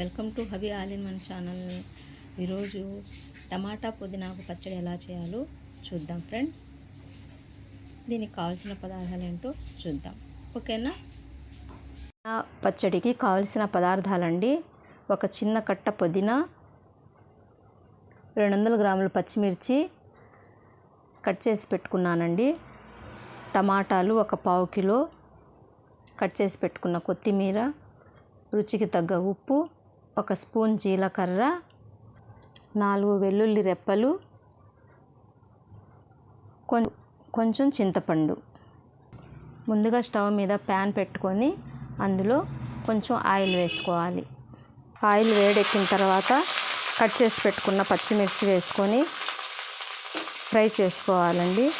Welcome to hobby all in మన channel. ఈరోజు టమాటా పుదీనాకు పచ్చడి ఎలా చేయాలో చూద్దాం ఫ్రెండ్స్. దీనికి కావాల్సిన పదార్థాలు ఏంటో చూద్దాం. ఓకేనా? పచ్చడికి కావాల్సిన పదార్థాలండి. ఒక చిన్న కట్ట పుదీనా రెండు వందల గ్రాముల పచ్చిమిర్చి కట్ చేసి పెట్టుకున్నానండి. టమాటాలు ఒక పావు కిలో కట్ చేసి పెట్టుకున్న కొత్తిమీర రుచికి తగ్గ ఉప్పు ఒక స్పూన్ జీలకర్ర నాలుగు వెల్లుల్లి రెప్పలు కొం- కొంచెం చింతపండు. ముందుగా స్టవ్ మీద ప్యాన్ పెట్టుకొని అందులో కొంచెం ఆయిల్ వేసుకోవాలి. ఆయిల్ వేడెక్కిన తర్వాత కట్ చేసి పెట్టుకున్న పచ్చిమిర్చి వేసుకొని ఫ్రై చేసుకోవాలండి.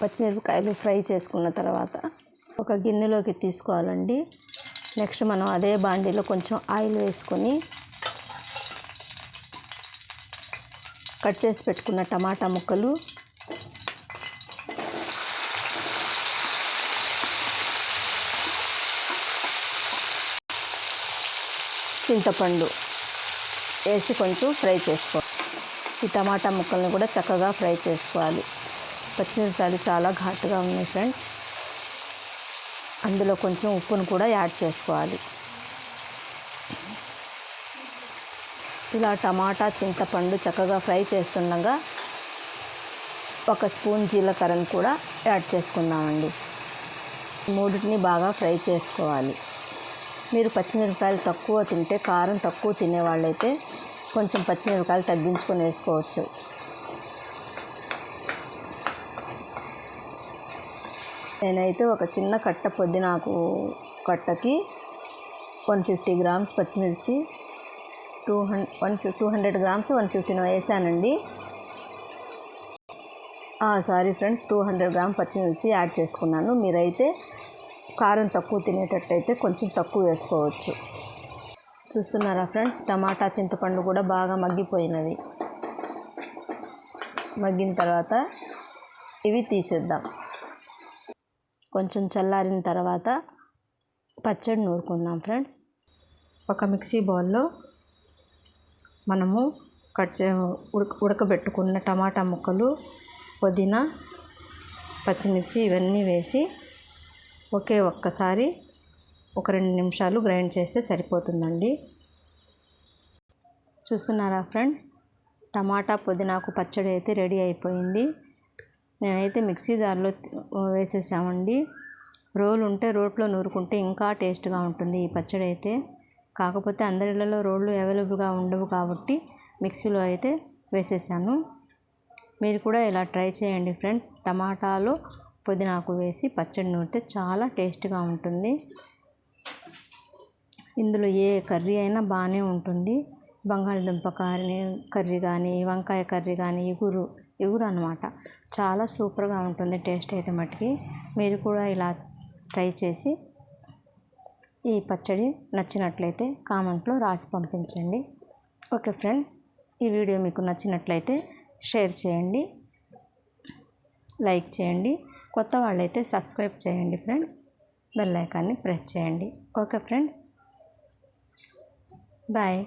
పచ్చిమిరపకాయలు ఫ్రై చేసుకున్న తర్వాత ఒక గిన్నెలోకి తీసుకోవాలండి. నెక్స్ట్ మనం అదే బాండీలో కొంచెం ఆయిల్ వేసుకొని కట్ చేసి పెట్టుకున్న టమాటా ముక్కలు చింతపండు వేసి కొంచెం ఫ్రై చేసుకోవాలి. ఈ టమాటా ముక్కల్ని కూడా చక్కగా ఫ్రై చేసుకోవాలి. పచ్చిమిరపకాయలు చాలా ఘాటుగా ఉన్నాయి ఫ్రెండ్స్. అందులో కొంచెం ఉప్పును కూడా యాడ్ చేసుకోవాలి. ఇలా టమాటా చింతపండు చక్కగా ఫ్రై చేస్తుండగా ఒక స్పూన్ జీలకర్రను కూడా యాడ్ చేసుకుందామండి. మూడింటిని బాగా ఫ్రై చేసుకోవాలి. మీరు పచ్చిమిరపకాయలు తక్కువ తింటే కారం తక్కువ తినేవాళ్ళైతే కొంచెం పచ్చిమిరపకాయలు తగ్గించుకొని వేసుకోవచ్చు. నేనైతే ఒక చిన్న కట్ట పొద్దునాకు కట్టకి వన్ ఫిఫ్టీ గ్రామ్స్ పచ్చిమిర్చి two hundred one two hundred grams one fifteen వేసానండి. Sorry friends two hundred gram పచ్చిమిర్చి యాడ్ చేసుకున్నాను. మీరైతే కారం తక్కువ తినేటట్టయితే కొంచెం తక్కువ వేసుకోవచ్చు. చూస్తున్నారా ఫ్రెండ్స్ టమాటా చింతపండు కూడా బాగా మగ్గిపోయినది మగ్గిన తర్వాత ఇవి తీసేద్దాం. కొంచెం చల్లారిన తర్వాత పచ్చడి నూరుకుందాం ఫ్రెండ్స్. ఒక మిక్సీ బౌల్లో మనము కట్ చే ఉడక ఉడకబెట్టుకున్న టమాటా ముక్కలు పుదీనా పచ్చిమిర్చి ఇవన్నీ వేసి ఒకే ఒక్కసారి ఒక రెండు నిమిషాలు గ్రైండ్ చేస్తే సరిపోతుందండి. చూస్తున్నారా ఫ్రెండ్స్? టమాటా పుదీనాకు పచ్చడి అయితే రెడీ అయిపోయింది. నేనైతే మిక్సీ జార్లో వేసేసామండి. రోలు ఉంటే రోట్లో నూరుకుంటే ఇంకా టేస్ట్గా ఉంటుంది ఈ పచ్చడి అయితే కాకపోతే అందరిలో రోళ్ళు అవైలబుల్గా ఉండవు కాబట్టి మిక్సీలో అయితే వేసేసాను. మీరు కూడా ఇలా ట్రై చేయండి ఫ్రెండ్స్. టమాటాలు పుదీనాకు వేసి పచ్చడి నూరితే చాలా టేస్ట్గా ఉంటుంది. ఇందులో ఏ కర్రీ అయినా బాగానే ఉంటుంది. బంగాళదుంప కర్రీ కర్రీ కానీ వంకాయ కర్రీ కానీ ఇగురు ఇగురు అనమాట చాలా సూపర్గా ఉంటుంది టేస్ట్ అయితే మట్టుకి మీరు కూడా ఇలా ట్రై చేసి ఈ పచ్చడి నచ్చినట్లయితే కామెంట్లో రాసి పంపించండి. ఓకే ఫ్రెండ్స్ ఈ వీడియో మీకు నచ్చినట్లయితే షేర్ చేయండి లైక్ చేయండి కొత్త వాళ్ళైతే సబ్స్క్రైబ్ చేయండి ఫ్రెండ్స్ బెల్ ఐకాన్ని ప్రెస్ చేయండి. Okay friends bye.